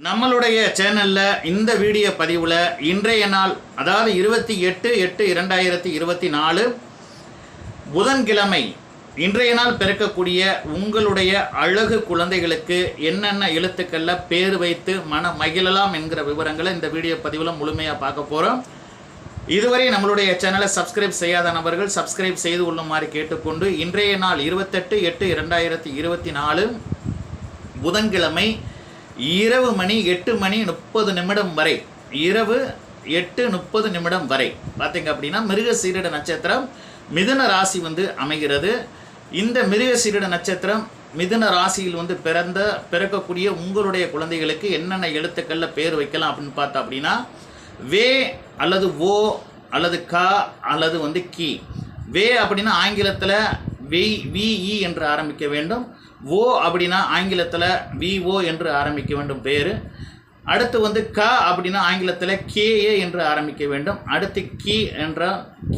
நம்மளுடைய சேனலில் இந்த வீடியோ பதிவில் இன்றைய நாள் அதாவது இருபத்தி எட்டு எட்டு இரண்டாயிரத்தி இருபத்தி நாலு புதன்கிழமை இன்றைய நாள் பிறக்கக்கூடிய உங்களுடைய அழகு குழந்தைகளுக்கு என்னென்ன எழுத்துக்களில் பேர் வைத்து மன மகிழலாம் என்கிற விவரங்களை இந்த வீடியோ பதிவில் முழுமையாக பார்க்க போகிறோம் இதுவரை நம்மளுடைய சேனலை சப்ஸ்கிரைப் செய்யாத நபர்கள் சப்ஸ்கிரைப் செய்து கொள்ளுமாறு கேட்டுக்கொண்டு இன்றைய நாள் இருபத்தெட்டு எட்டு இரண்டாயிரத்தி இருபத்தி நாலு புதன்கிழமை இரவு மணி எட்டு மணி முப்பது நிமிடம் வரை. இரவு எட்டு முப்பது நிமிடம் வரை. பார்த்தீங்க அப்படின்னா மிருக சீரிட நட்சத்திரம் மிதுன ராசி வந்து அமைகிறது. இந்த மிருக சீரிட நட்சத்திரம் மிதுன ராசியில் வந்து பிறந்த பிறக்கக்கூடிய உங்களுடைய குழந்தைகளுக்கு என்னென்ன எழுத்துக்களில் பேர் வைக்கலாம் அப்படின்னு பார்த்தா அப்படின்னா வே அல்லது ஓ அல்லது கா அல்லது வந்து கி. வே அப்படின்னா ஆங்கிலத்தில் வி விஇ என்று ஆரம்பிக்க வேண்டும். ஓ அப்படின்னா ஆங்கிலத்தில் விஓ என்று ஆரம்பிக்க வேண்டும் பேர் அடுத்து வந்து க அப்படின்னா ஆங்கிலத்தில் கேஏ என்று ஆரம்பிக்க வேண்டும். அடுத்து கி என்ற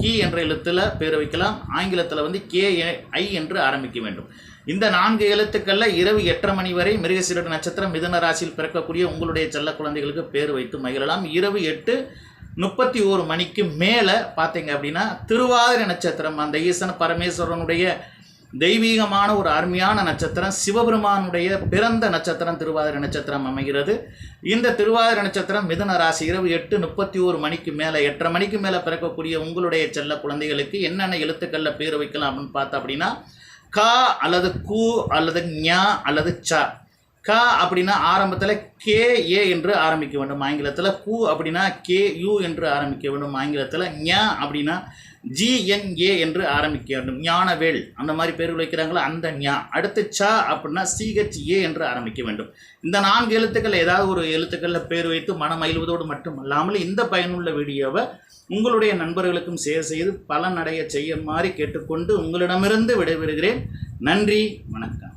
கி என்ற எழுத்தில் பேர் வைக்கலாம். ஆங்கிலத்தில் வந்து கே ஐ என்று ஆரம்பிக்க வேண்டும். இந்த நான்கு எழுத்துக்களில் இரவு எட்டரை மணி வரை மிருகசீரட நட்சத்திரம் மிதன ராசியில் பிறக்கக்கூடிய உங்களுடைய செல்ல குழந்தைகளுக்கு பேர் வைத்து மகிழலாம். இரவு எட்டு முப்பத்தி ஓரு மணிக்கு மேலே பார்த்தீங்க அப்படின்னா திருவாதிரை நட்சத்திரம். அந்த ஈசன் பரமேஸ்வரனுடைய தெய்வீகமான ஒரு அருமையான நட்சத்திரம். சிவபெருமானுடைய பிறந்த நட்சத்திரம் திருவாதிரை நட்சத்திரம் அமைகிறது. இந்த திருவாதிரை நட்சத்திரம் மிதன ராசி. இரவு எட்டு முப்பத்தி ஓரு மணிக்கு மேலே எட்டரை மணிக்கு மேலே பிறக்கக்கூடிய உங்களுடைய செல்ல குழந்தைகளுக்கு என்னென்ன எழுத்துக்களில் பேர் வைக்கலாம் அப்படின்னு பார்த்தா அப்படின்னா கா அல்லது கு அல்லது ஞா அல்லது ச. கா அப்படின்னா ஆரம்பத்தில் கே ஏ என்று ஆரம்பிக்க வேண்டும். ஆங்கிலத்தில் கு அப்படின்னா கே யூ என்று ஆரம்பிக்க வேண்டும். ஆங்கிலத்தில் ஞ அப்படின்னா ஜிஎன்ஏ என்று ஆரம்பிக்க வேண்டும். ஞானவேல் அந்த மாதிரி பேர்கள் வைக்கிறாங்களோ அந்த ஞா. அடுத்து ச அப்படின்னா சிஹெச்ஏ என்று ஆரம்பிக்க வேண்டும். இந்த நான்கு எழுத்துக்கள் ஏதாவது ஒரு எழுத்துக்களில் பேர் வைத்து மனம் மகிழ்வதோடு மட்டுமல்லாமல் இந்த பயனுள்ள வீடியோவை உங்களுடைய நண்பர்களுக்கும் ஷேர் செய்து பலனடைய மாதிரி கேட்டுக்கொண்டு உங்களிடமிருந்து விடைபெறுகிறேன். நன்றி வணக்கம்.